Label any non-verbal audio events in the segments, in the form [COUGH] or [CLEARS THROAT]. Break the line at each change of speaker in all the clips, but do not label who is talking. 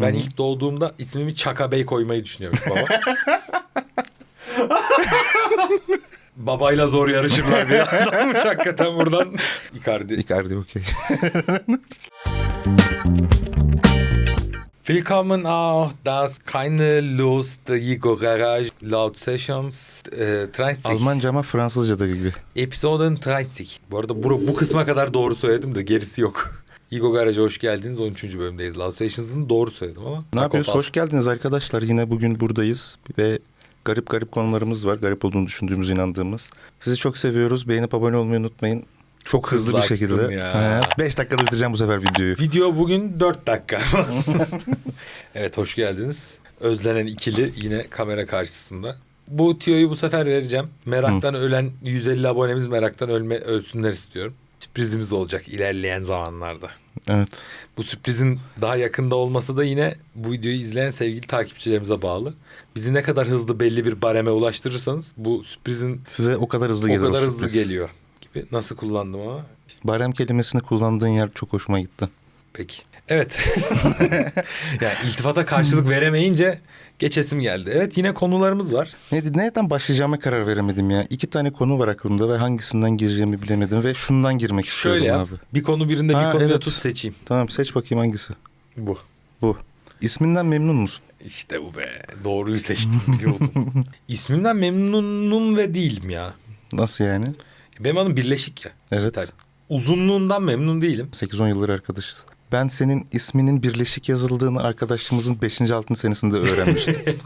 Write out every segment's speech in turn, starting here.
Ben
Hı hı.
ilk doğduğumda ismimi Çaka Bey koymayı düşünüyormuş baba. [LAUGHS] Babayla zor yarışırlar bir adammış [LAUGHS] hakikaten buradan. Icardi.
Icardi okey.
Willkommen auch das keine Lust Igor Garage laut Sessions e, 30.
Almanca ama Fransızca da gibi.
Episoden 30. Bu arada bu, bu kısma kadar doğru söyledim de gerisi yok. Igor Garage'a hoş geldiniz. 13. bölümdeyiz. Loud Sessions'ın doğru söyledim ama.
Ne yapıyoruz? Hoş geldiniz arkadaşlar. Yine bugün buradayız ve garip garip konularımız var. Garip olduğunu düşündüğümüz, inandığımız. Sizi çok seviyoruz. Beğenip abone olmayı unutmayın. Çok hızlı,
hızlı
bir şekilde.
açtın ya.
5 dakikada bitireceğim bu sefer videoyu.
Video bugün 4 dakika. [LAUGHS] evet hoş geldiniz. Özlenen ikili yine kamera karşısında. Bu tiyoyu bu sefer vereceğim. Meraktan ölen 150 abonemiz meraktan ölme ölsünler istiyorum. Sürprizimiz olacak ilerleyen zamanlarda.
Evet.
Bu sürprizin daha yakında olması da yine bu videoyu izleyen sevgili takipçilerimize bağlı. Bizi ne kadar hızlı belli bir bareme ulaştırırsanız bu sürprizin
Size o kadar hızlı
o
gelir
kadar
o
hızlı
sürpriz.
geliyor gibi. Nasıl kullandım ama
Barem kelimesini kullandığın yer çok hoşuma gitti.
Peki. Evet. [LAUGHS] yani iltifata karşılık veremeyince geçesim geldi. Evet yine konularımız var.
Neydi, nereden başlayacağıma karar veremedim ya. İki tane konu var aklımda ve hangisinden gireceğimi bilemedim ve şundan girmek
Şöyle
istiyorum
yap.
abi.
Bir konu birinde
Ha,
bir konuda
evet.
tut seçeyim.
Tamam seç bakayım hangisi.
Bu.
Bu. İsminden memnun musun?
İşte bu be. Doğruyu seçtim biliyordum. [LAUGHS] İsmimden memnunum ve değilim ya.
Nasıl yani?
Benim adım Birleşik ya.
Evet.
Tabii. Uzunluğundan memnun değilim.
8-10 yıldır arkadaşız. Ben senin isminin birleşik yazıldığını arkadaşımızın 5. 6. senesinde öğrenmiştim. [LAUGHS]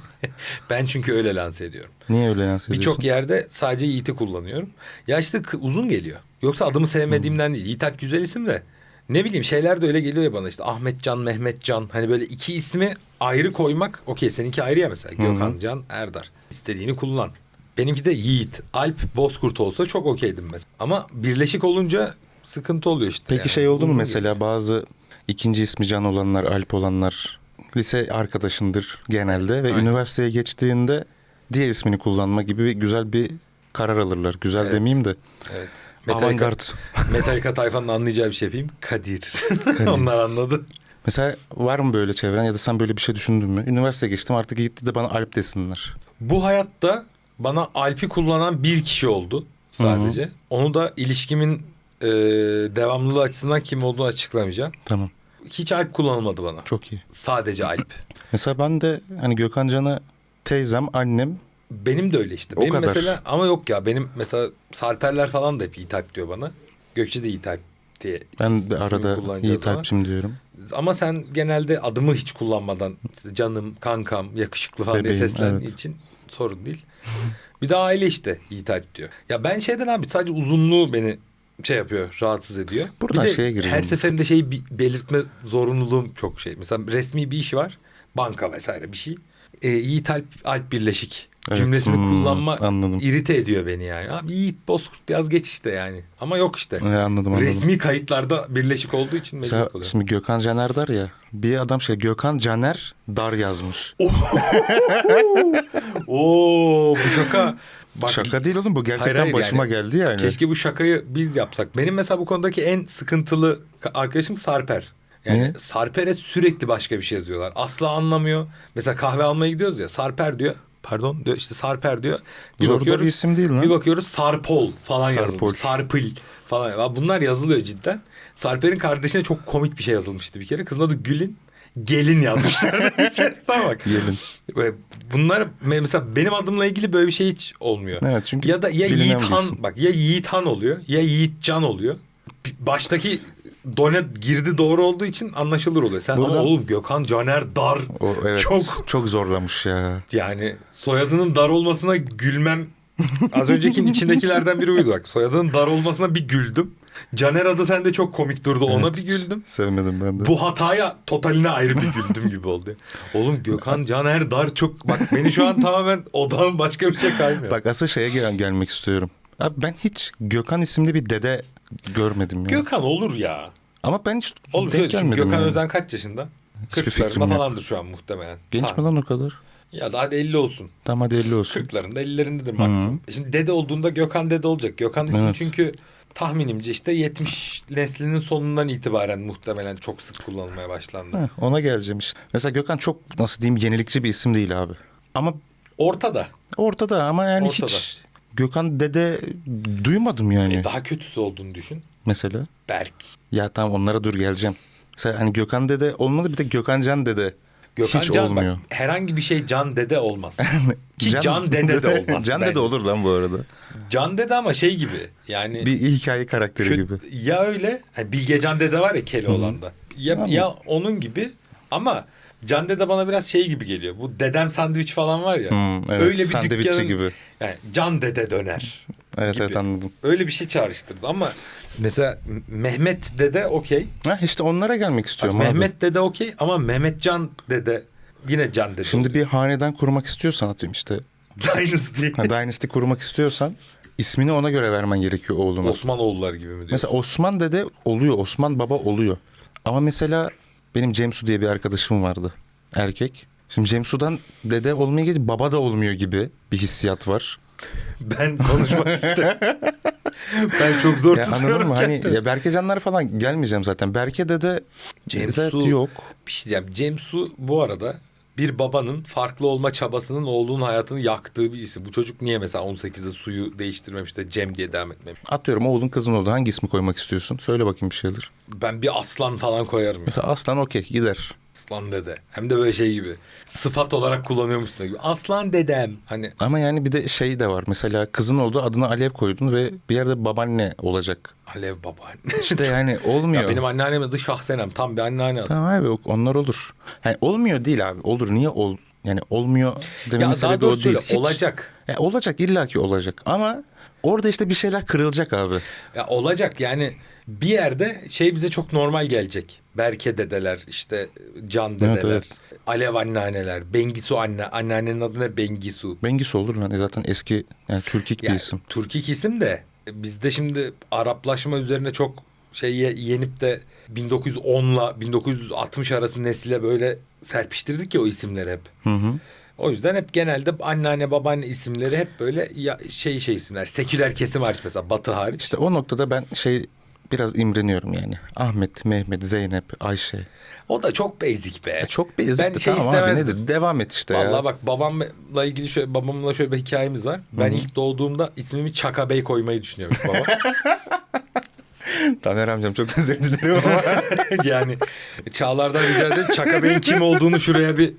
Ben çünkü öyle lanse ediyorum.
Niye öyle lanse ediyorsun?
Birçok yerde sadece Yiğit'i kullanıyorum. Ya işte uzun geliyor. Yoksa adımı sevmediğimden değil. Yiğit Alp güzel isim de. Ne bileyim şeyler de öyle geliyor ya bana işte Ahmet Can, Mehmet Can. Hani böyle iki ismi ayrı koymak. Okey seninki ayrı ya mesela. Gökhan, Can, Erdar. İstediğini kullan. Benimki de Yiğit, Alp, Bozkurt olsa çok okeydim mesela. Ama birleşik olunca sıkıntı oluyor işte.
Peki
yani.
şey oldu mu mesela
geliyor.
bazı ikinci ismi Can olanlar, Alp olanlar lise arkadaşındır genelde ve
Aynen.
üniversiteye geçtiğinde diğer ismini kullanma gibi bir güzel bir karar alırlar. Güzel
Evet.
demeyeyim de
Evet. Metallica,
avantgard. [LAUGHS]
Metallica tayfanın anlayacağı bir şey yapayım. Kadir.
Kadir. [LAUGHS]
Onlar anladı.
Mesela var mı böyle çevren ya da sen böyle bir şey düşündün mü? Üniversiteye geçtim artık gitti de bana Alp desinler.
Bu hayatta bana Alp'i kullanan bir kişi oldu sadece. Onu da ilişkimin e, devamlılığı açısından kim olduğunu açıklamayacağım.
Tamam
Hiç Alp kullanılmadı bana.
çok iyi.
Sadece Alp.
Mesela ben de hani Gökhan Can'a teyzem, annem
Benim de öyle işte.
O
Benim
kadar.
mesela ama yok ya benim mesela Sarperler falan da hep Yiğit Alp diyor bana. Gökçe de Yiğit Alp diye.
ben de
ismini
arada
kullanacağız
Yiğit
ama.
Diyorum.
Ama sen genelde adımı hiç kullanmadan işte canım, kankam, yakışıklı falan diye
Bebeğim, evet.
için sorun değil. bir de aile işte Yiğit Alp diyor. Ya ben şeyden abi sadece uzunluğu beni şey yapıyor, rahatsız ediyor.
Buradan
bir de
şeye gireceğim
her seferinde şeyi belirtme zorunluluğum çok şey. Mesela resmi bir işi var. Banka vesaire bir şey. Ee, Yiğit Alp, Alp Birleşik
Evet,
cümlesini
hmm,
kullanma
anladım.
irite ediyor beni yani. Abi Yiğit Bozkurt yaz geç işte yani. Ama yok işte.
Ee, anladım anladım.
Resmi kayıtlarda birleşik olduğu için mecbur kalıyor.
şimdi Gökhan Caner dar ya. Bir adam şey Gökhan Caner dar yazmış. [LAUGHS]
Oo bu şaka. Bak,
Şaka değil oğlum bu gerçekten
Hayır, hayır,
başıma
yani
geldi yani.
Keşke bu şakayı biz yapsak. Benim mesela bu konudaki en sıkıntılı ka- arkadaşım Sarper. Yani
Niye?
Sarper'e sürekli başka bir şey yazıyorlar. Asla anlamıyor. Mesela kahve almaya gidiyoruz ya. Sarper diyor. Pardon diyor işte Sarper diyor. Bir
Zor
bakıyoruz,
bir isim değil lan.
Bir bakıyoruz Sarpol falan
Sarpol.
yazılmış. Sarpil falan. Bunlar yazılıyor cidden. Sarper'in kardeşine çok komik bir şey yazılmıştı bir kere. Kızın adı Gül'in. Gelin yazmışlar. [LAUGHS] tamam bak.
Gelin.
Bunlar me- mesela benim adımla ilgili böyle bir şey hiç olmuyor.
Evet, çünkü
ya da ya Yiğit Han bak ya Yiğit Han oluyor ya Yiğit Can oluyor. Baştaki done girdi doğru olduğu için anlaşılır oluyor. Sen
Buradan-
ama oğlum Gökhan Caner Dar
O evet
çok
çok zorlamış ya.
yani soyadının dar olmasına gülmem. Az öncekinin içindekilerden biri buydu bak. Soyadının dar olmasına bir güldüm. Caner adı sende çok komik durdu. Ona
Evet,
bir güldüm.
Sevmedim ben de.
Bu hataya totaline ayrı bir güldüm gibi oldu. Oğlum Gökhan Caner Dar çok bak beni şu an tamamen odağım başka bir şey kaymıyor.
Bak asıl şeye gel- gelmek istiyorum. Abi ben hiç Gökhan isimli bir dede görmedim ya.
Gökhan olur ya.
Ama ben hiç
Oğlum şöyle düşün, Gökhan
yani.
Özen kaç yaşında?
Hiçbir
40'larında
fikrim yok.
falandır şu an muhtemelen.
Genç
Ha,
mi lan o kadar?
Ya da hadi 50 olsun.
Tamam hadi 50 olsun.
40'larında 50'lerindedir maksimum. E Şimdi dede olduğunda Gökhan dede olacak. Gökhan ismi
Evet.
çünkü tahminimce işte 70 neslinin sonundan itibaren muhtemelen çok sık kullanılmaya başlandı.
Heh, ona geleceğim işte. Mesela Gökhan çok nasıl diyeyim yenilikçi bir isim değil abi. Ama
Ortada.
ortada ama yani
Ortada.
hiç Gökhan dede duymadım yani
E, daha kötüsü olduğunu düşün.
mesela.
Berk.
Ya tamam onlara dur geleceğim. Mesela hani Gökhan dede olmadı bir de Gökhan Can dede.
Gökhan
hiç
Can bak,
olmuyor.
herhangi bir şey Can Dede olmaz. [LAUGHS] Ki Can, Dede de olmaz.
Can
bence.
dede olur lan bu arada.
Can Dede ama şey gibi yani
Bir hikaye karakteri
kö-
gibi.
ya öyle hani Bilgecan Dede var ya Keloğlan'da. Ya, ya onun gibi ama Can Dede bana biraz şey gibi geliyor. Bu dedem sandviç falan var ya.
Hmm, evet,
öyle bir dükkanın
gibi.
yani Can Dede döner.
Evet
gibi.
evet anladım.
Öyle bir şey çağrıştırdı ama mesela Mehmet Dede okey.
Ha işte onlara gelmek istiyorum
Bak,
abi.
Mehmet Dede okey ama Mehmetcan Dede yine Can Dede.
Şimdi
oluyor.
bir hanedan kurmak istiyorsan atıyorum işte.
Dynasty.
Ha, Dynasty kurmak istiyorsan ismini ona göre vermen gerekiyor oğluna.
Osmanoğulları gibi mi diyorsun?
Mesela Osman dede oluyor. Osman baba oluyor. Ama mesela benim Cemsu diye bir arkadaşım vardı. Erkek. Şimdi Cemsu'dan dede olmaya geç baba da olmuyor gibi bir hissiyat var. [LAUGHS]
Ben konuşmak istedim. ben çok zor
Ya
tutuyorum
anladın mı? Hani
kendimi.
ya Berkecanlar falan gelmeyeceğim zaten. Berke dede
Cemsu-
yok.
Bir şey diyeceğim. Cemsu bu arada bir babanın farklı olma çabasının oğlunun hayatını yaktığı bir isim. Bu çocuk niye mesela 18'de suyu değiştirmemiş de Cem diye devam etmemiş?
Atıyorum oğlun kızın oldu. Hangi ismi koymak istiyorsun? Söyle bakayım bir şeyler.
Ben bir aslan falan koyarım. Ya.
Mesela aslan okey gider.
Aslan dede. Hem de böyle şey gibi. Sıfat olarak kullanıyormuşsun gibi. Aslan dedem. Hani
Ama yani bir de şey de var. Mesela kızın oldu adına Alev koydun ve bir yerde babaanne olacak.
Alev babaanne.
İşte yani [LAUGHS] olmuyor.
ya benim anneannem adı Şahsenem. Tam bir anneanne adı.
Tamam abi o- onlar olur. Yani olmuyor değil abi. Olur. Niye ol? Yani olmuyor dememin
Ya daha
sebebi o
doğrusu
değil. Hiç-
olacak.
Ya olacak illaki olacak. Ama orada işte bir şeyler kırılacak abi.
Ya olacak yani bir yerde şey bize çok normal gelecek. Berke dedeler işte Can dedeler.
Evet, evet.
Alev anneanneler. Bengisu anne. Anneannenin adı ne? Bengisu.
Bengis olur lan. E zaten eski yani Türkik bir
Yani
isim.
Türkik isim de bizde şimdi Araplaşma üzerine çok şey ye- yenip de 1910'la 1960 arası nesile böyle serpiştirdik ya o isimleri hep.
Hı hı.
O yüzden hep genelde anneanne babaanne isimleri hep böyle ya, şey şey isimler. Seküler kesim hariç mesela Batı hariç.
İşte o noktada ben şey biraz imreniyorum yani. Ahmet, Mehmet, Zeynep, Ayşe.
O da çok basic be.
E çok basic
Ben
de
şey
tamam abi nedir? Devam et işte
Vallahi
ya.
bak babamla ilgili şöyle babamla şöyle bir hikayemiz var. Ben ilk doğduğumda ismimi Çaka Bey koymayı düşünüyormuş baba. [LAUGHS]
Taner amcam çok özür dilerim ama. [LAUGHS]
yani Çağlar'dan rica ederim Çaka Bey'in kim olduğunu şuraya bir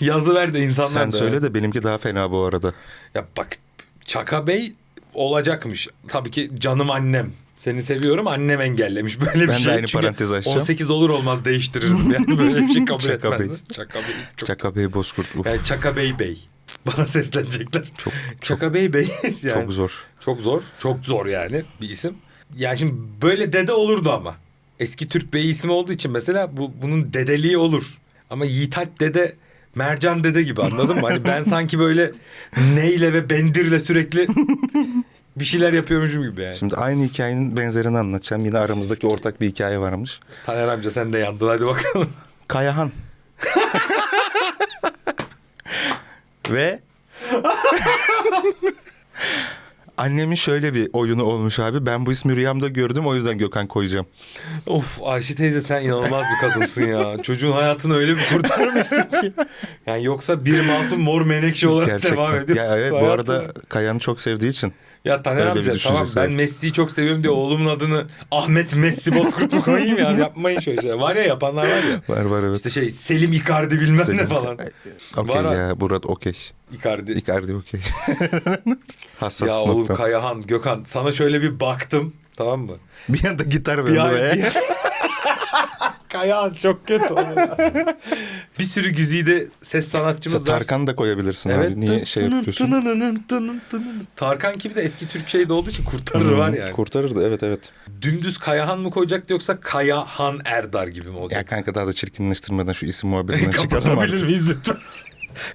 yazı ver de insanlar
Sen
da-
söyle de benimki daha fena bu arada.
Ya bak Çaka Bey olacakmış. Tabii ki canım annem. Seni seviyorum annem engellemiş böyle bir
Ben de
şey.
aynı
Çünkü
parantez açacağım.
18 olur olmaz değiştirirdim yani [LAUGHS] böyle bir şey kabul
Çaka. Bey.
Çaka Bey. Çok,
Çaka Bey Bozkurt. Uf,
yani Çaka Bey Bey. Bana seslenecekler.
çok,
Çaka Bey Bey. [LAUGHS] yani.
çok zor.
Çok zor. Çok zor yani bir isim. Yani şimdi böyle dede olurdu ama. Eski Türk bey ismi olduğu için mesela bu bunun dedeliği olur. Ama Yiğit Alp dede Mercan dede gibi anladın mı? Hani ben [LAUGHS] sanki böyle neyle ve bendirle sürekli bir şeyler yapıyormuşum gibi yani.
Şimdi aynı hikayenin benzerini anlatacağım. Yine aramızdaki ortak bir hikaye varmış.
Taner amca sen de yandın hadi bakalım.
Kayahan. [LAUGHS] Ve annemin şöyle bir oyunu olmuş abi. Ben bu ismi rüyamda gördüm o yüzden Gökhan koyacağım.
of Ayşe teyze sen inanılmaz bir kadınsın ya. Çocuğun hayatını öyle bir kurtarmışsın ki. Yani yoksa bir masum mor menekşe olarak
Gerçekten.
devam ediyor.
Ya evet bu
Hayatına.
arada Kayahan'ı çok sevdiği için.
Ya Taner
Öyle
amca tamam ben. Messi'yi çok seviyorum diye oğlumun adını Ahmet Messi Bozkurt mu koyayım ya [LAUGHS] yapmayın şöyle şeyler. Var ya yapanlar var ya.
Var var evet.
İşte şey Selim Icardi bilmem ne
Selim-
falan.
Okey ya Murat okey.
Icardi.
Icardi okey. [LAUGHS] Hassas
ya oğlum
nokta.
Kayahan, Gökhan sana şöyle bir baktım tamam mı?
bir anda gitar verdi be.
bir- [LAUGHS] Kayahan çok kötü ya. bir sürü güzide ses sanatçımız
Mesela
var.
Tarkan da koyabilirsin abi. Niye şey yapıyorsun?
Tarkan gibi de eski Türk şeyde olduğu için kurtarır
Hı,
var yani.
Kurtarırdı evet evet.
Dümdüz Kayahan mı koyacaktı yoksa Kayahan Erdar gibi mi
Ya
olacak?
kanka daha da çirkinleştirmeden şu isim muhabbetinden [LAUGHS]
Kapatabilir
artık.
miyiz lütfen?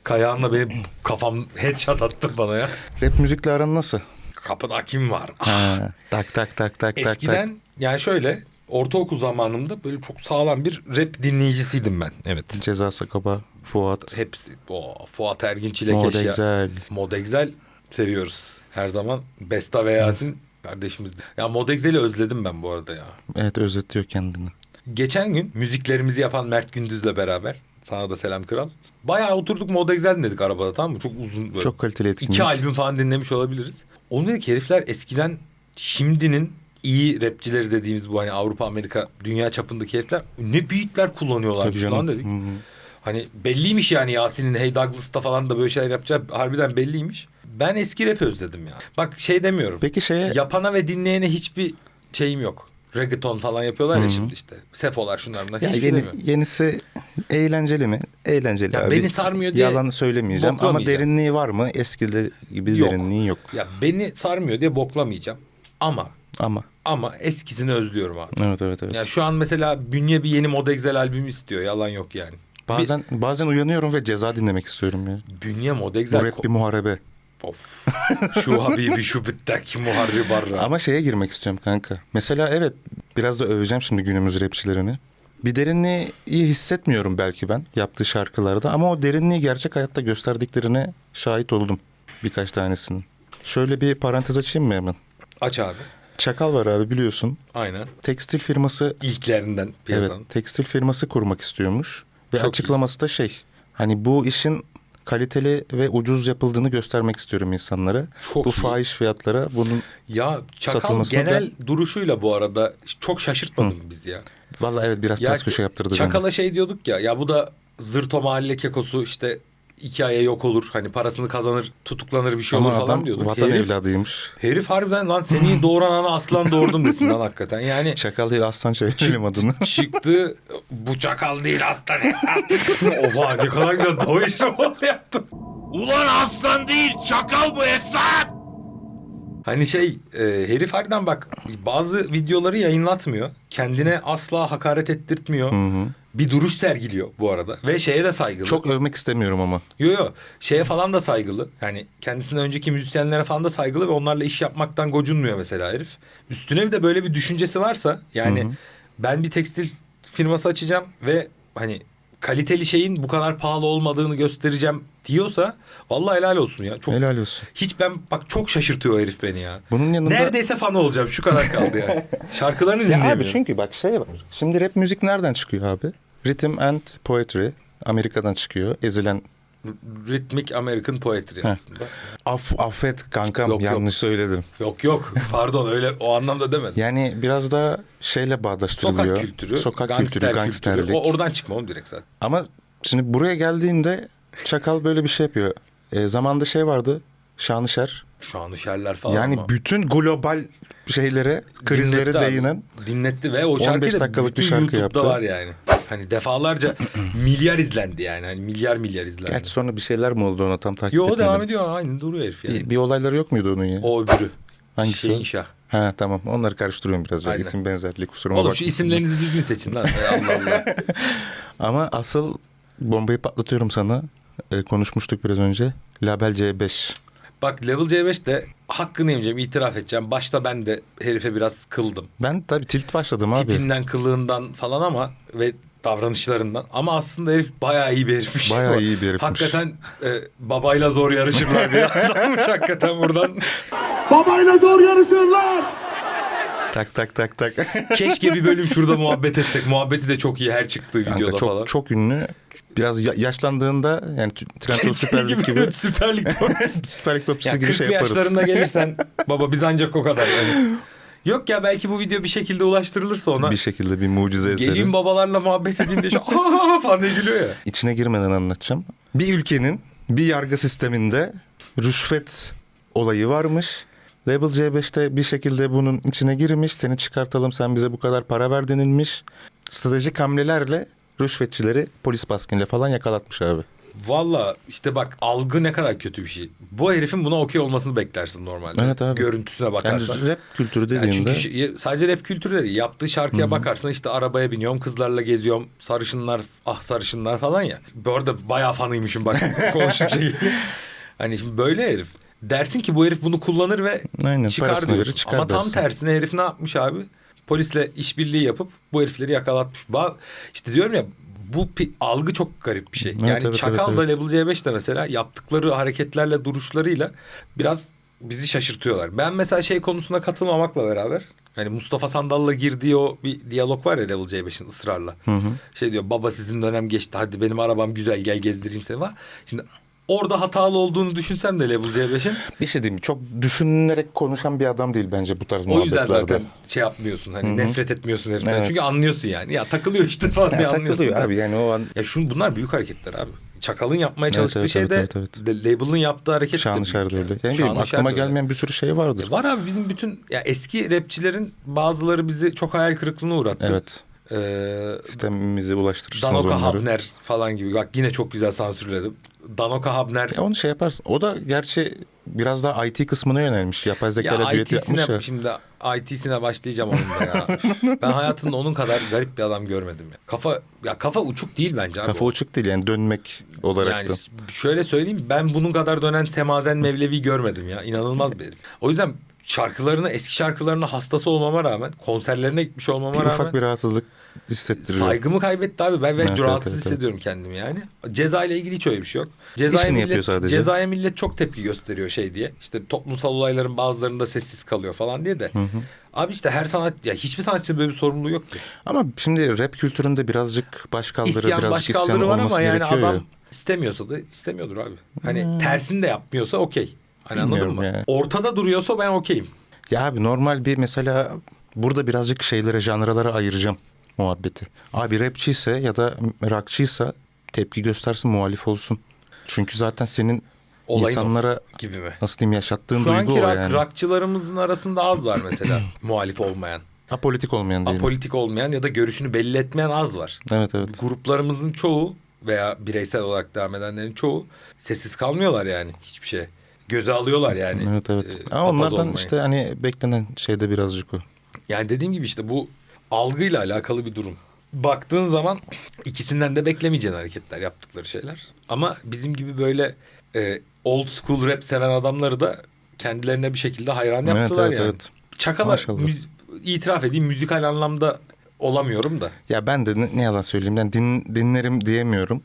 Kayahan'la benim kafam headshot attı bana ya.
Rap müzikle aran nasıl?
Kapıda kim var? Ah,
Ha, tak tak tak tak tak tak.
Eskiden yani şöyle ortaokul zamanımda böyle çok sağlam bir rap dinleyicisiydim ben. Evet.
Ceza Sakaba, Fuat,
Hepsi. O, Fuat Ergin Çilek
Mod
Eşya.
Excel.
Mod Excel seviyoruz. Her zaman Besta ve Yasin Kardeşimiz. Ya Modexel'i özledim ben bu arada ya.
Evet özetliyor kendini.
Geçen gün müziklerimizi yapan Mert Gündüz'le beraber sana da selam kral. Bayağı oturduk Modexel dinledik arabada tamam mı? Çok uzun böyle.
Çok kaliteli etkinlik.
İki albüm falan dinlemiş olabiliriz. Onu dedik herifler eskiden şimdinin iyi rapçileri dediğimiz bu hani Avrupa, Amerika, dünya çapındaki herifler ne beatler kullanıyorlar
Tabii
şu
canım.
an dedik.
Hı hı.
Hani belliymiş yani Yasin'in Hey Douglas'ta falan da böyle şeyler yapacağı harbiden belliymiş. Ben eski rap özledim ya. Bak şey demiyorum.
Peki şeye
Yapana ve dinleyene hiçbir şeyim yok. Reggaeton falan yapıyorlar
Hı
ya şimdi işte. Sefolar şunlar bunlar.
ya
şey
yeni,
demiyorum.
yenisi eğlenceli mi? Eğlenceli
Ya
abi.
beni sarmıyor diye
Yalan söylemeyeceğim ama derinliği var mı? Eskide gibi
Yok.
derinliği yok.
Ya beni sarmıyor diye boklamayacağım. Ama
Ama
ama eskisini özlüyorum abi.
evet evet evet.
Ya şu an mesela Bünye bir yeni Mod Excel albümü istiyor. Yalan yok yani.
bazen bazen uyanıyorum ve ceza dinlemek istiyorum ya.
Bir, Bünye Mod
Bu
Excel.
rap bir muharebe.
Of. şu habibi şu bitteki muharri barra.
Ama şeye girmek istiyorum kanka. Mesela evet biraz da öveceğim şimdi günümüz rapçilerini. Bir derinliği hissetmiyorum belki ben yaptığı şarkılarda ama o derinliği gerçek hayatta gösterdiklerine şahit oldum birkaç tanesinin. Şöyle bir parantez açayım mı hemen?
Aç abi.
Çakal var abi biliyorsun.
Aynen.
Tekstil firması
İlklerinden piyasanın.
evet tekstil firması kurmak istiyormuş ve
Çok
açıklaması da şey. Hani bu işin kaliteli ve ucuz yapıldığını göstermek istiyorum insanlara.
Çok
bu
iyi.
fahiş fiyatlara bunun
Ya Çakal genel duruşuyla bu arada çok şaşırtmadı mı biz ya?
vallahi evet biraz
Ya
ters köşe yaptırdı beni.
Çakal'a şey diyorduk ya ya bu da zırto mahalle kekosu işte iki aya yok olur. Hani parasını kazanır tutuklanır bir şey
Ama
olur falan diyorduk.
vatan
herif,
evladıymış.
herif harbiden lan seni [LAUGHS] doğuran ana aslan doğurdum desin lan hakikaten. Yani
Çakal değil aslan çevirelim adını.
çıktı bu çakal değil aslan. [LAUGHS] Oha ne kadar güzel doğuşlamalı yaptım.
Ulan aslan değil çakal bu Esat.
Hani şey e, herif harbiden bak bazı videoları yayınlatmıyor. Kendine asla hakaret ettirtmiyor.
Hı hı.
Bir duruş sergiliyor bu arada. Ve şeye de saygılı.
Çok övmek istemiyorum ama.
Yo yo şeye falan da saygılı. Yani kendisinden önceki müzisyenlere falan da saygılı ve onlarla iş yapmaktan gocunmuyor mesela herif. Üstüne bir de böyle bir düşüncesi varsa yani
Hı hı.
ben bir tekstil firması açacağım ve hani kaliteli şeyin bu kadar pahalı olmadığını göstereceğim diyorsa vallahi helal olsun ya. Çok
Helal olsun.
hiç ben bak çok şaşırtıyor herif beni ya.
Bunun yanında...
Neredeyse fanı olacağım şu kadar kaldı yani. [LAUGHS] Şarkılarını
Ya
dinleyemiyorum.
abi çünkü bak şey var. Şimdi rap müzik nereden çıkıyor abi? Rhythm and Poetry. Amerika'dan çıkıyor. Ezilen
Rhythmic American Poetry aslında.
Af, affet kankam
Yok, yok.
yanlış söyledim.
Yok yok pardon öyle o anlamda demedim.
Yani biraz da şeyle bağdaştırılıyor.
Sokak kültürü,
Sokak
gangster
kültürü,
kültürü.
gangsterlik.
O, oradan çıkma oğlum direkt zaten.
Ama şimdi buraya geldiğinde Çakal böyle bir şey yapıyor. E, zamanda şey vardı. Şanışer.
Şanışerler falan
Yani
ama.
bütün global şeylere, krizlere
Dinletti abi.
değinen
Dinletti ve o
15
şarkı da
dakikalık bir şarkı
YouTube'da
yaptı.
var yani. Hani defalarca milyar izlendi yani. Hani milyar milyar izlendi.
Gerçi sonra bir şeyler mi oldu ona tam takip
Yo
etmedim.
devam ediyor aynı duruyor herif yani.
Bir, bir olayları yok muydu onun ya?
O öbürü.
Hangisi
Şeyin
o?
şah.
Ha tamam onları karıştırıyorum biraz.
Aynen.
İsim benzerliği kusuruma
Oğlum
bakma.
şu isimlerinizi düzgün seçin lan. [LAUGHS] Allah Allah.
Ama asıl bombayı patlatıyorum sana. Ee, konuşmuştuk biraz önce. Label C5.
Bak Level C5 de hakkını yemeyeceğim itiraf edeceğim. Başta ben de herife biraz kıldım.
Ben tabii tilt başladım abi.
Tipinden kılığından falan ama ve davranışlarından. Ama aslında herif bayağı iyi bir herifmiş.
Bayağı iyi bir herifmiş.
Hakikaten e, babayla zor yarışırlar bir adammış [LAUGHS] hakikaten buradan.
Babayla zor yarışırlar.
Tak tak tak tak. [LAUGHS]
Keşke bir bölüm şurada muhabbet etsek. Muhabbeti de çok iyi her çıktığı
Kanka
videoda
çok
falan.
çok ünlü. Biraz ya- yaşlandığında yani Trendyol [LAUGHS] Süper Lig gibi
Süper Lig topçusu.
Süper Lig topçusu gibi
40
şey yaparız.
yaşlarında gelirsen baba biz ancak o kadar. Yani. Yok ya belki bu video bir şekilde ulaştırılırsa ona.
Bir şekilde bir mucize eseri.
Geleyim babalarla muhabbet edeyim diye şu [LAUGHS] "Aa!" falan diye gülüyor ya.
İçine girmeden anlatacağım. Bir ülkenin bir yargı sisteminde rüşvet olayı varmış. Label C5'te bir şekilde bunun içine girmiş. Seni çıkartalım sen bize bu kadar para ver denilmiş. Stratejik hamlelerle rüşvetçileri polis baskınıyla falan yakalatmış abi.
Valla işte bak algı ne kadar kötü bir şey. Bu herifin buna okey olmasını beklersin normalde.
Evet abi.
Görüntüsüne
Yani
bakarsan.
rap kültürü
Yani
dediğinde
çünkü şey- sadece rap kültürü de değil. Yaptığı şarkıya bakarsan işte arabaya biniyorum, kızlarla geziyorum, sarışınlar, ah sarışınlar falan ya. Bu arada bayağı fanıymışım bak [LAUGHS] konuştukça. hani şimdi böyle herif. Dersin ki bu herif bunu kullanır ve
Aynen,
çıkar
parasını verir,
diyorsun.
çıkar
Ama tam
dersin.
tersine herif ne yapmış abi? Polisle işbirliği yapıp bu herifleri yakalatmış. Ba işte diyorum ya bu algı çok garip bir şey.
Evet,
yani
evet,
Çakal
evet,
da
evet.
Level C5 de mesela yaptıkları hareketlerle duruşlarıyla biraz bizi şaşırtıyorlar. Ben mesela şey konusunda katılmamakla beraber hani Mustafa Sandal'la girdiği o bir diyalog var ya Level C5'in ısrarla. Şey diyor baba sizin dönem geçti hadi benim arabam güzel gel gezdireyim seni. Şimdi orada hatalı olduğunu düşünsem de Level C5'in
Bir şey diyeyim çok düşünerek konuşan bir adam değil bence bu tarz
o yüzden
muhabbetlerde.
zaten şey yapmıyorsun hani nefret etmiyorsun heriften.
Evet.
Çünkü anlıyorsun yani. Ya takılıyor işte falan diye anlıyorsun.
takılıyor abi yani o an
Ya şun bunlar büyük hareketler abi. Çakal'ın yapmaya
Evet,
çalıştığı
evet,
şey
evet,
de
evet, evet.
de Label'ın yaptığı hareket
Şanışer de öyle.
yani.
Yani aklıma
öyle.
gelmeyen bir sürü şey vardır.
E Var abi bizim bütün ya eski rapçilerin bazıları bizi çok hayal kırıklığına uğrattı.
Evet.
Ee,
Sistemimize ulaştırırsınız
Danoka
onları.
Habner falan gibi. Bak yine çok güzel sansürledim. Danoka Habner.
Ya onu şey yaparsın. O da gerçi biraz daha IT kısmına yönelmiş. Yapay zeka ile
Ya
düet yapmış ya.
şimdi IT'sine başlayacağım onun ya. [LAUGHS] ben hayatımda onun kadar garip bir adam görmedim ya. Kafa ya kafa uçuk değil bence abi.
Kafa
o.
uçuk değil yani dönmek olarak
Yani
da.
şöyle söyleyeyim ben bunun kadar dönen Semazen Mevlevi görmedim ya. İnanılmaz bir herif. O yüzden şarkılarına eski şarkılarına hastası olmama rağmen konserlerine gitmiş olmama
Bir
rağmen
ufak bir rahatsızlık hissettiriyor.
saygımı kaybetti abi. Ben, ben
Evet,
rahatsız
evet, evet,
hissediyorum kendimi yani. Ceza ile ilgili hiç öyle bir şey yok. Cezaya
İşini
millet,
yapıyor sadece.
Cezaya millet çok tepki gösteriyor şey diye. İşte toplumsal olayların bazılarında sessiz kalıyor falan diye de. Abi işte her sanat ya hiçbir sanatçının böyle bir sorumluluğu yok ki.
Ama şimdi rap kültüründe birazcık başkaldırı,
İsyan
birazcık
başkaldırı
isyan
var
olması
ama yani
gerekiyor
adam
ya.
istemiyorsa da istemiyordur abi. Hani tersini de yapmıyorsa okey. Hani anladın
Bilmiyorum
mı?
ya.
Ortada duruyorsa ben okeyim.
Ya abi normal bir mesela burada birazcık şeylere, janralara ayıracağım muhabbeti. Abi rapçiyse ya da rockçıysa tepki göstersin, muhalif olsun. Çünkü zaten senin
Olayın o
insanlara
gibi mi?
nasıl diyeyim yaşattığın
Şu
duygu o
rock,
yani.
rockçılarımızın arasında az var mesela [CLEARS THROAT] muhalif olmayan.
Apolitik olmayan değil.
Apolitik olmayan ya da görüşünü belli etmeyen az var.
Evet evet.
Gruplarımızın çoğu veya bireysel olarak devam edenlerin çoğu sessiz kalmıyorlar yani hiçbir şey. Göze alıyorlar yani.
Evet evet.
e,
Ama onlardan
olmayı.
işte hani beklenen şeyde birazcık o.
Yani dediğim gibi işte bu algıyla alakalı bir durum. Baktığın zaman ikisinden de beklemeyeceğin hareketler yaptıkları şeyler. Ama bizim gibi böyle e, old school rap seven adamları da kendilerine bir şekilde hayran
Evet,
yaptılar
evet,
yani.
evet.
Çakala
Maşallah.
müz- itiraf edeyim müzikal anlamda olamıyorum da.
Ya ben de ne, ne yalan söyleyeyim. Yani din, dinlerim diyemiyorum.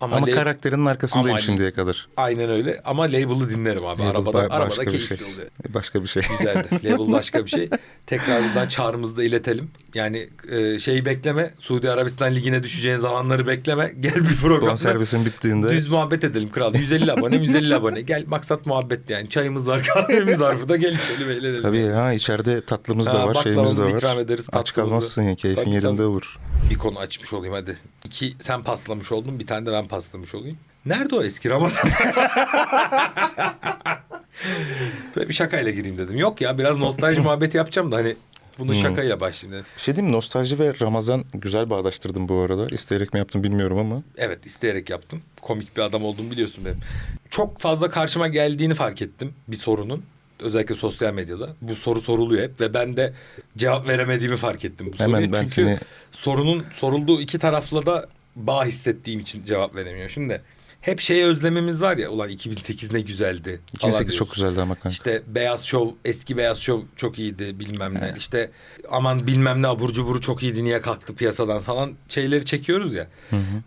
Ama
Ama, karakterinin arkasındayım
Ama-
şimdiye kadar.
Aynen öyle ama label'ı dinlerim abi.
Label
arabada
ba-
arabada keyifli
şey.
oluyor. [LAUGHS]
Başka bir şey.
Güzeldi. [LAUGHS] Label başka bir şey. Tekrar buradan çağrımızı da iletelim. Yani e, şeyi bekleme. Suudi Arabistan Ligi'ne düşeceğin zamanları bekleme. [LAUGHS] Gel bir programda.
Bonservisin bittiğinde
Düz muhabbet edelim kral. 150 abone 150 abone. Gel maksat muhabbet yani. Çayımız var kahvemiz var burada. Gel içelim eğlenelim.
Tabii ha içeride tatlımız
Ha,
da var, şeyimiz de var.
ikram ederiz,
Aç kalmazsın ya keyfin
Tabii,
yerinde
tabii.
olur.
Bir konu açmış olayım hadi. İki sen paslamış oldun bir tane de ben paslamış olayım. Nerede o eski Ramazan? [LAUGHS] Böyle bir şakayla gireyim dedim. Yok ya biraz nostalji [LAUGHS] muhabbeti yapacağım da hani bunu şakayla başlayayım dedim.
Bir şey diyeyim mi? Nostalji ve Ramazan güzel bağdaştırdım bu arada. İsteyerek mi yaptım bilmiyorum ama.
Evet isteyerek yaptım. Komik bir adam olduğumu biliyorsun benim. Çok fazla karşıma geldiğini fark ettim bir sorunun. Özellikle sosyal medyada. Bu soru soruluyor hep ve ben de cevap veremediğimi fark ettim bu
Hemen
soruya.
ben
Çünkü
seni-
sorunun sorulduğu iki tarafla da bağ hissettiğim için cevap veremiyorum. Şimdi hep şey özlemimiz var ya ulan 2008 ne güzeldi. falan
2008
diyorsun.
çok güzeldi ama kanka.
İşte Beyaz Şov, eski Beyaz Şov çok iyiydi bilmem ne. İşte aman bilmem ne abur cuburu çok iyiydi niye kalktı piyasadan falan şeyleri çekiyoruz ya.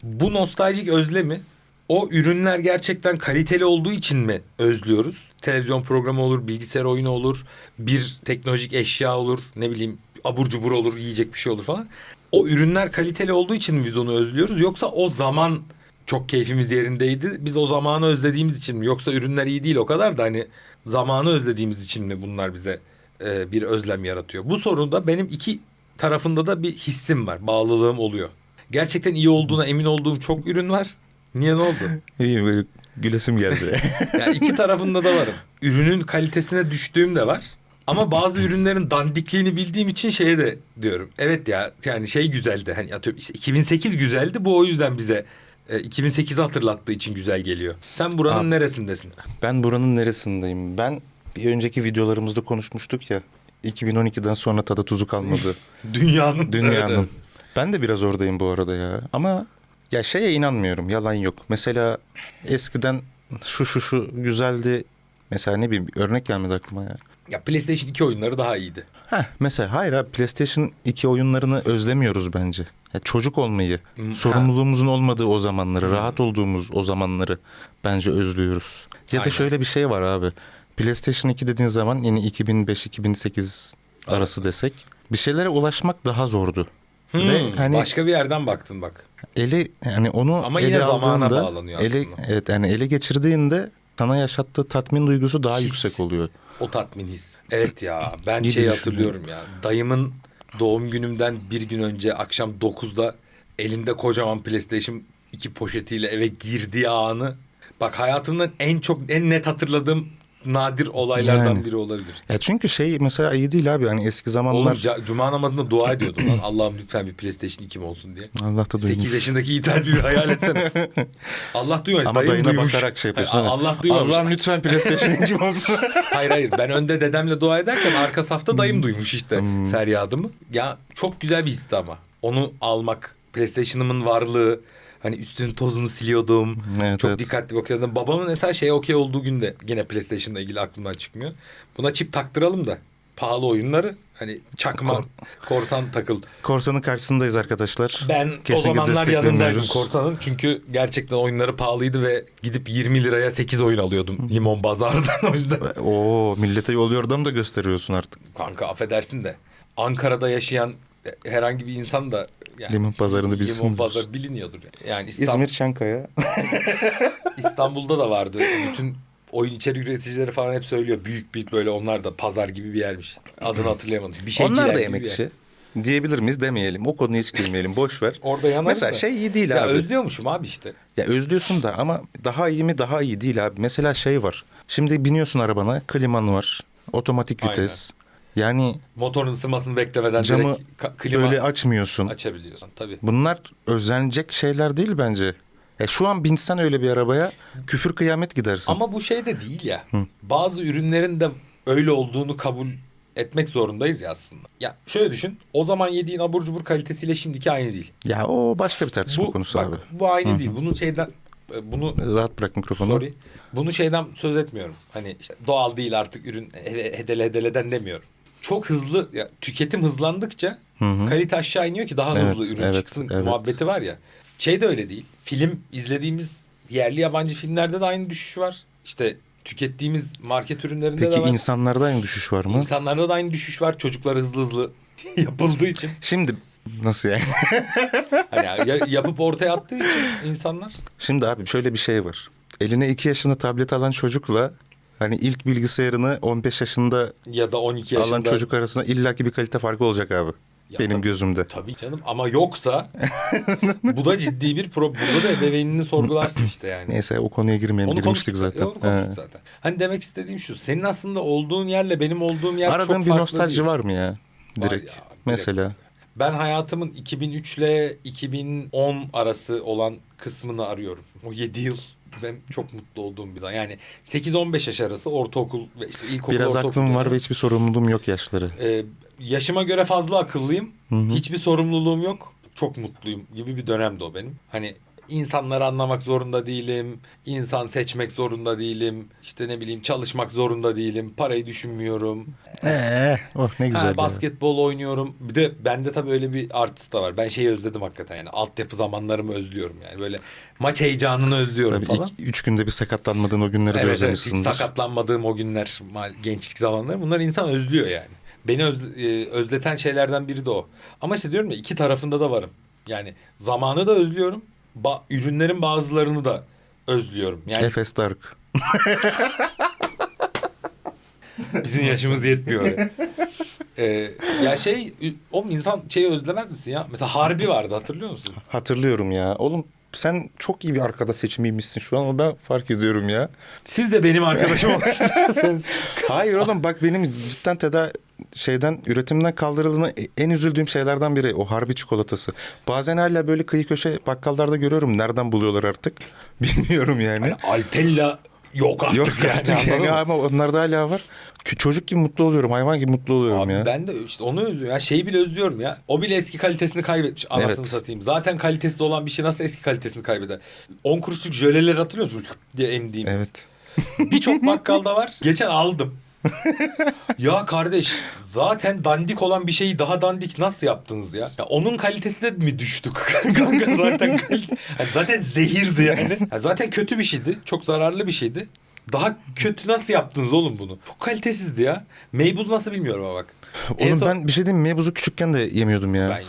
Bu nostaljik özlemi o ürünler gerçekten kaliteli olduğu için mi özlüyoruz? Televizyon programı olur, bilgisayar oyunu olur, bir teknolojik eşya olur, ne bileyim abur cubur olur, yiyecek bir şey olur falan. O ürünler kaliteli olduğu için mi biz onu özlüyoruz? Yoksa o zaman çok keyfimiz yerindeydi. Biz o zamanı özlediğimiz için mi? Yoksa ürünler iyi değil o kadar da hani zamanı özlediğimiz için mi bunlar bize e, bir özlem yaratıyor? Bu soruda benim iki tarafında da bir hissim var. Bağlılığım oluyor. Gerçekten iyi olduğuna emin olduğum çok ürün var. Niye ne oldu? [LAUGHS]
İyi böyle gülesim geldi. [LAUGHS]
Yani iki tarafında da varım. Ürünün kalitesine düştüğüm de var. Ama bazı ürünlerin dandikliğini bildiğim için şeye de diyorum. Evet ya yani şey güzeldi. Hani atıyorum işte 2008 güzeldi. Bu o yüzden bize e, 2008'i hatırlattığı için güzel geliyor. Sen buranın
Abi-
neresindesin?
ben buranın neresindeyim? Ben bir önceki videolarımızda konuşmuştuk ya. 2012'den sonra tadı tuzu kalmadı. [LAUGHS]
Dünyanın.
Dünyanın.
Evet, evet.
Ben de biraz oradayım bu arada ya. Ama ya şeye inanmıyorum. Yalan yok. Mesela eskiden şu şu şu güzeldi. Mesela ne bileyim bir örnek gelmedi aklıma ya.
Ya PlayStation 2 oyunları daha iyiydi.
Heh, mesela hayır abi PlayStation 2 oyunlarını özlemiyoruz bence. Ya çocuk olmayı,
Hmm,
sorumluluğumuzun olmadığı o zamanları, rahat olduğumuz o zamanları bence özlüyoruz. Ya da
Aynen.
şöyle bir şey var abi. PlayStation 2 dediğin zaman yine 2005-2008 arası desek bir şeylere ulaşmak daha zordu.
Hmm,
Ve hani
Başka bir yerden baktın bak.
ele yani onu
Ama
ele
yine zamana
aldığında,
bağlanıyor
ele,
aslında.
evet yani ele geçirdiğinde sana yaşattığı tatmin duygusu daha
His.
yüksek oluyor.
O tatmin his. Evet ya ben
Gibi
şeyi hatırlıyorum ya. Dayımın doğum günümden bir gün önce akşam 9'da elinde kocaman PlayStation 2 poşetiyle eve girdiği anı. Bak hayatımdan en çok en net hatırladığım nadir olaylardan
Yani.
biri olabilir.
Ya çünkü şey mesela iyi değil abi hani eski zamanlar
ca- cuma namazında dua ediyordum lan. [CLEARS THROAT] Allah'ım lütfen bir PlayStation 2'm olsun diye.
Allah da
8
duymuş.
yaşındaki İtal bir hayal etsene. [LAUGHS] Allah duymamış.
Ama
dayım
dayına
duymuş.
bakarak şey yapıyorsun.
Hayır,
ha.
Allah duymamış.
Allah'ım lütfen PlayStation 2 olsun. [LAUGHS]
Hayır hayır ben önde dedemle dua ederken arka safta dayım duymuş işte feryadımı. Ya çok güzel bir histi ama. Onu almak, PlayStation'ımın varlığı, hani üstünün tozunu siliyordum.
Evet,
çok
evet.
dikkatli bakıyordum. Babamın mesela şeye okey olduğu günde gene PlayStation'la ilgili aklımdan çıkmıyor. Buna çip taktıralım da pahalı oyunları hani çakma,
Kor-
korsan takıl.
Korsanın karşısındayız arkadaşlar.
Ben o
Kesinlikle
zamanlar yanındaydım korsanın. Çünkü gerçekten oyunları pahalıydı ve gidip 20 liraya 8 oyun alıyordum Limon Bazar'dan o yüzden.
Oo millete yol yordam da gösteriyorsun artık.
Kanka affedersin de Ankara'da yaşayan herhangi bir insan da yani
Limon pazarını bilsin
Limon pazarı biliniyordur. Yani, yani İstanbul,
İzmir Çankaya. [LAUGHS]
İstanbul'da da vardı. Bütün oyun içerik üreticileri falan hep söylüyor. Büyük bir böyle onlar da pazar gibi bir yermiş. Adını hatırlayamadım. Bir şeyciler
Onlar da işi. Diyebilir miyiz demeyelim. O konuya hiç girmeyelim. Boş ver. [LAUGHS]
Orada yanarız
Mesela
da.
şey iyi değil
ya
abi.
özlüyormuşum abi işte.
Ya özlüyorsun da ama daha iyi mi daha iyi değil abi. Mesela şey var. Şimdi biniyorsun arabana kliman var. Otomatik
Aynen.
Yani
Motorun ısınmasını beklemeden
Camı
direkt klima
böyle açmıyorsun.
açabiliyorsun. Tabii.
Bunlar özenecek şeyler değil bence. Ya şu an binsen öyle bir arabaya küfür kıyamet gidersin.
Ama bu şey de değil ya. Bazı ürünlerin de öyle olduğunu kabul etmek zorundayız ya aslında. Ya şöyle düşün. O zaman yediğin abur cubur kalitesiyle şimdiki aynı değil.
Ya o başka bir tartışma
Bu
konusu
bak,
abi.
bu aynı değil. Bunu şeyden e, bunu
Rahat bırak mikrofonu.
sorry. Bunu şeyden söz etmiyorum. Hani işte doğal değil artık ürün he- hedele hedeleden demiyorum. Çok hızlı ya, tüketim hızlandıkça kalite aşağı iniyor ki daha
Evet,
hızlı ürün
evet,
çıksın
evet.
muhabbeti var ya. Şey de öyle değil. Film izlediğimiz yerli yabancı filmlerde de aynı düşüş var. İşte tükettiğimiz market ürünlerinde
Peki
de var.
insanlarda aynı düşüş var mı?
İnsanlarda da aynı düşüş var. Çocuklar hızlı hızlı [LAUGHS] yapıldığı için.
Şimdi nasıl yani? [LAUGHS]
Hani ya- yapıp ortaya attığı için insanlar.
Şimdi abi şöyle bir şey var. Eline 2 yaşında tablet alan çocukla hani ilk bilgisayarını 15 yaşında
Ya da 12 yaşında.
alan çocuk arasında illaki bir kalite farkı olacak abi.
Ya
benim
tabii.
gözümde.
Tabii canım ama yoksa bu da ciddi bir problem. Burada da ebeveynini sorgularsın [LAUGHS] işte yani.
Neyse o konuya girmeyelim.
Onu
Girmiştik zaten.
Onu zaten. Hani demek istediğim şu. Senin aslında olduğun yerle benim olduğum yer
Aradığın
çok
bir
farklı
nostalji
değil.
var mı ya?
Var
Direkt.
ya, direkt.
Mesela.
Ben hayatımın 2003 ile 2010 arası olan kısmını arıyorum. O 7 yıl ben çok mutlu olduğum bir zaman. Yani 8-15 yaş arası ortaokul ve işte ilkokul
Biraz
ortaokul
aklım var ve hiçbir sorumluluğum yok yaşları.
Ee, yaşıma göre fazla akıllıyım. Hiçbir sorumluluğum yok. Çok mutluyum gibi bir dönemdi o benim. Hani insanları anlamak zorunda değilim. insan seçmek zorunda değilim. İşte ne bileyim çalışmak zorunda değilim. Parayı düşünmüyorum.
Ee, oh ne güzel.
Ha, basketbol oynuyorum. Bir de bende tabii öyle bir artist da var. Ben şeyi özledim hakikaten yani. Altyapı zamanlarımı özlüyorum yani. Böyle maç heyecanını özlüyorum
Tabii
falan.
ilk üç günde bir sakatlanmadığın o günleri de
Evet, evet hiç
özlemişsindir.
sakatlanmadığım o günler gençlik zamanları bunlar insan özlüyor yani. Beni öz- e, özleten şeylerden biri de o. Ama işte diyorum ya iki tarafında da varım. Yani zamanı da özlüyorum. Ba- ürünlerin bazılarını da özlüyorum. Yani
Efes Dark. [LAUGHS]
bizim yaşımız yetmiyor. oraya. Ee, ya şey o insan şeyi özlemez misin ya? Mesela Harbi vardı hatırlıyor musun?
Hatırlıyorum ya. Oğlum sen çok iyi bir arkada seçimiymişsin şu an ama ben fark ediyorum ya.
Siz de benim arkadaşım [LAUGHS] olmak isterseniz.
Hayır oğlum bak benim cidden teda şeyden üretimden kaldırıldığına en üzüldüğüm şeylerden biri o harbi çikolatası. Bazen hala böyle kıyı köşe bakkallarda görüyorum. Nereden buluyorlar artık? [LAUGHS] Bilmiyorum yani.
Yani Alpella yok artık
Yok
yani.
artık yani ama onlarda hala var. Çocuk gibi mutlu oluyorum. Hayvan gibi mutlu oluyorum
Abi
ya.
ben de işte onu özlüyorum. Ya şeyi bile özlüyorum ya. O bile eski kalitesini kaybetmiş. Anasını
Evet.
satayım. Zaten kalitesiz olan bir şey nasıl eski kalitesini kaybeder? 10 kuruşluk jöleleri hatırlıyor musun? diye emdiğimiz.
Evet.
Birçok bakkalda var. Geçen aldım. Ya kardeş zaten dandik olan bir şeyi daha dandik nasıl yaptınız ya? ya onun kalitesi de mi düştük? [LAUGHS] Kanka zaten kalite, Yani zaten zehirdi yani. Yani zaten kötü bir şeydi. Çok zararlı bir şeydi. Daha kötü nasıl yaptınız oğlum bunu? Çok kalitesizdi ya. Meybuz nasıl bilmiyorum ama bak. En
Oğlum
son-
ben bir şey diyeyim mi? Mebuzu küçükken de yemiyordum ya.
Ben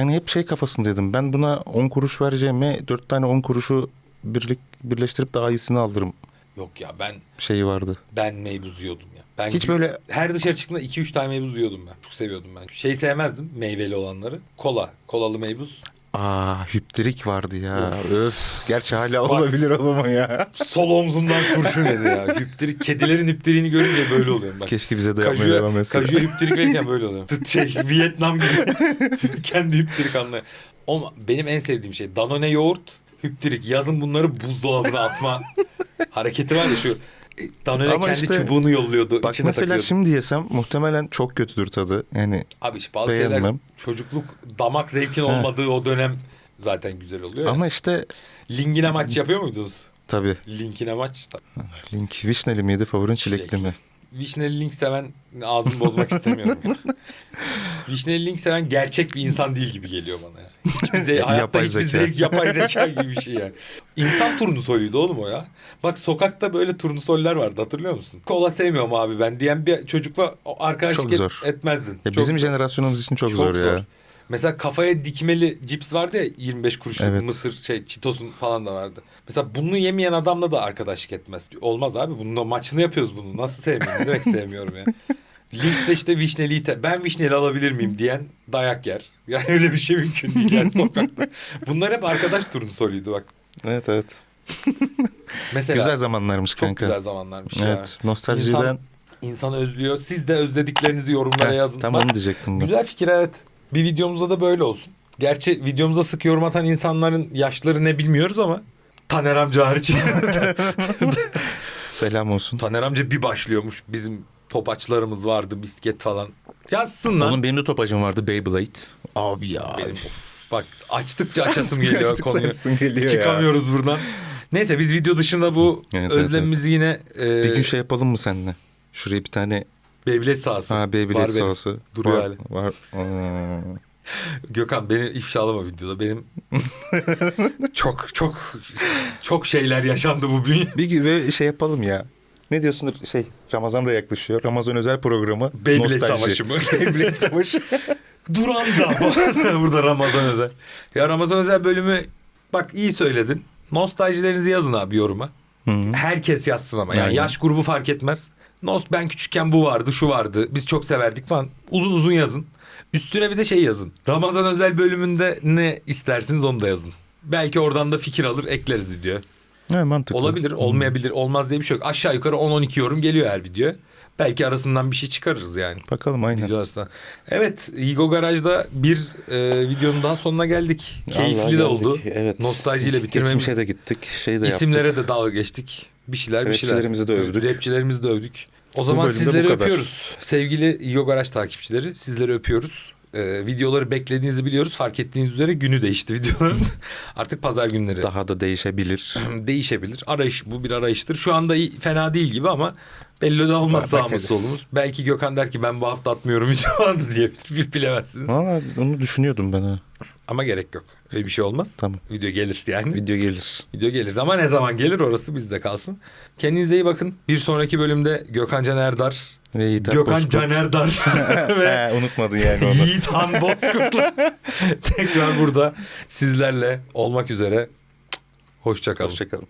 Yani hep şey kafasındaydım. Ben buna 10 kuruş vereceğime 4 tane 10 kuruşu birlik, birleştirip daha iyisini alırım
yok ya ben
şeyi vardı.
ben meybuz yiyordum. Ben
Hiç böyle-
her dışarı çıktığımda 2-3 tane meybuz yiyordum ben. Çok seviyordum ben. Şey sevmezdim meyveli olanları. Kola. Kolalı meybuz.
Aa hüptirik vardı ya. Öf. Gerçi hala olabilir o zaman ya.
Sol omzumdan kurşun yedi ya. Hüptirik, kedilerin hüptiriğini görünce böyle oluyorum ben.
Keşke bize de yapmaya devam etse.
kajuya hüptirik verirken böyle oluyorum. Şey Vietnam gibi. [LAUGHS] Kendi hüptirik anlıyor. O benim en sevdiğim şey Danone yoğurt, hüptirik. Yazın bunları buzdolabına atma hareketi var ya şu. Danone
Ama
kendi
işte-
çubuğunu yolluyordu.
Bak mesela
takıyordu.
şimdi yesem muhtemelen çok kötüdür tadı. Yani
Abi işte bazı şeyler
beğenmem.
çocukluk damak zevkin olmadığı o dönem zaten güzel oluyor.
ama işte
Linkine maç yapıyor muydunuz?
tabii.
Linkine maç.
Link vişneli miydi favorin çilekli
Çilek.
mi?
Vişneli Link seven ağzını bozmak istemiyorum. [LAUGHS] Vişneli Link seven gerçek bir insan değil gibi geliyor bana ya. Hiçbir ze- [LAUGHS] hayatta
Yapay
hiçbir
zeka.
zevk yapay zeka gibi bir şey yani. İnsan turnusoluydu oğlum o ya. Bak sokakta böyle turnusoller vardı hatırlıyor musun? Kola sevmiyorum abi ben diyen bir çocukla arkadaşlık
Çok
et-
zor.
etmezdin.
Ya
Çok
bizim
zor.
jenerasyonumuz için çok, zor, ya.
Mesela kafaya dikmeli cips vardı ya 25 kuruşluk
Evet.
mısır şey çitosun falan da vardı. Mesela bunu yemeyen adamla da arkadaşlık etmez. Olmaz abi bunun da maçını yapıyoruz bunu. Nasıl sevmiyorum? Demek sevmiyorum ya. Link'te işte vişneliyi te- ben vişneli alabilir miyim diyen dayak yer. Yani öyle bir şey mümkün değil yani sokakta. Bunlar hep arkadaş turnusoluydu bak.
Evet evet. [LAUGHS]
Mesela
Güzel zamanlarmış
çok
kanka.
güzel zamanlarmış ya.
Evet. Nostaljiden.
İnsan, insan özlüyor. Siz de özlediklerinizi yorumlara
Heh,
yazın.
Tam
Bak,
onu diyecektim ben.
Güzel fikir evet. Bir videomuzda da böyle olsun. Gerçi videomuza sık yorum atan insanların yaşları ne bilmiyoruz ama Taner amca hariç. [LAUGHS]
Selam olsun.
Taner amca bir başlıyormuş. Bizim topaçlarımız vardı, bisket falan. Yazsın lan.
Onun benim de topacım vardı Beyblade. Abi ya.
Benim, of, bak açtıkça [LAUGHS] açasım geliyor
Açtıkça
konuyu.
açasım geliyor ya.
Çıkamıyoruz buradan. Neyse biz video dışında bu
Evet, evet,
özlemimizi yine e,
Bir gün şey yapalım mı seninle? Şuraya bir tane
Beyblade sahası.
ha
Var
Beyblade
benim.
sahası.
Duruyor
var,
hala.
Var. Aa.
Gökhan beni ifşalama videoda. Benim [LAUGHS] çok çok çok şeyler yaşandı bu bugün.
Bir gün şey yapalım ya. Ne diyorsun şey Ramazan da yaklaşıyor. Ramazan özel programı.
Beyblade
Nostalji.
savaşı mı? [LAUGHS]
Beyblade savaşı. [LAUGHS]
Duran zaman. [LAUGHS] Burada Ramazan özel. Ya Ramazan özel bölümü bak iyi söyledin. Nostaljilerinizi yazın abi yoruma.
Hı.
Herkes yazsın ama. Yani
Aynen.
yaş grubu fark etmez. Nost ben küçükken bu vardı, şu vardı. Biz çok severdik falan. Uzun uzun yazın. Üstüne bir de şey yazın. Ramazan özel bölümünde ne istersiniz onu da yazın. Belki oradan da fikir alır ekleriz videoya.
Evet, mantıklı.
Olabilir, olmayabilir, olmaz diye bir şey yok. Aşağı yukarı 10-12 yorum geliyor her video. Belki arasından bir şey çıkarırız yani.
Bakalım aynen.
Video arasından. Evet, Igo Garaj'da bir e, videonun daha sonuna geldik. Keyifli
Allah
de
geldik.
oldu.
Evet.
Nostaljiyle bitirmemiz.
Geçmişe de gittik. Şey de
İsimlere de dalga geçtik. Bir şeyler bir şeyler.
Rapçilerimizi de övdük.
Rapçilerimizi de övdük. O zaman sizleri öpüyoruz. Sevgili Igo Garaj takipçileri sizleri öpüyoruz. Ee, videoları beklediğinizi biliyoruz. Fark ettiğiniz üzere günü değişti videoların. [LAUGHS] Artık pazar günleri.
Daha da değişebilir. [CLEARS THROAT]
değişebilir. Arayış bu bir arayıştır. Şu anda iyi- fena değil gibi ama belli de olmaz sağımız solumuz. Belki Gökhan der ki ben bu hafta atmıyorum [LAUGHS] video falan da diyebilir. Bir bilemezsiniz.
Valla onu düşünüyordum ben ha.
Ama gerek yok. Öyle bir şey olmaz.
Tamam.
Video gelir yani.
Video gelir.
Video gelir ama ne zaman gelir orası bizde kalsın. Kendinize iyi bakın. Bir sonraki bölümde Gökhan Caner Dar,
Ve Yiğit
Gökhan
Akbozkurt.
Caner Dar [LAUGHS] [LAUGHS] ve
He, unutmadın yani onu.
Yiğit Han Bozkurt'la [LAUGHS] tekrar burada sizlerle olmak üzere. Hoşçakalın.
Hoşçakalın.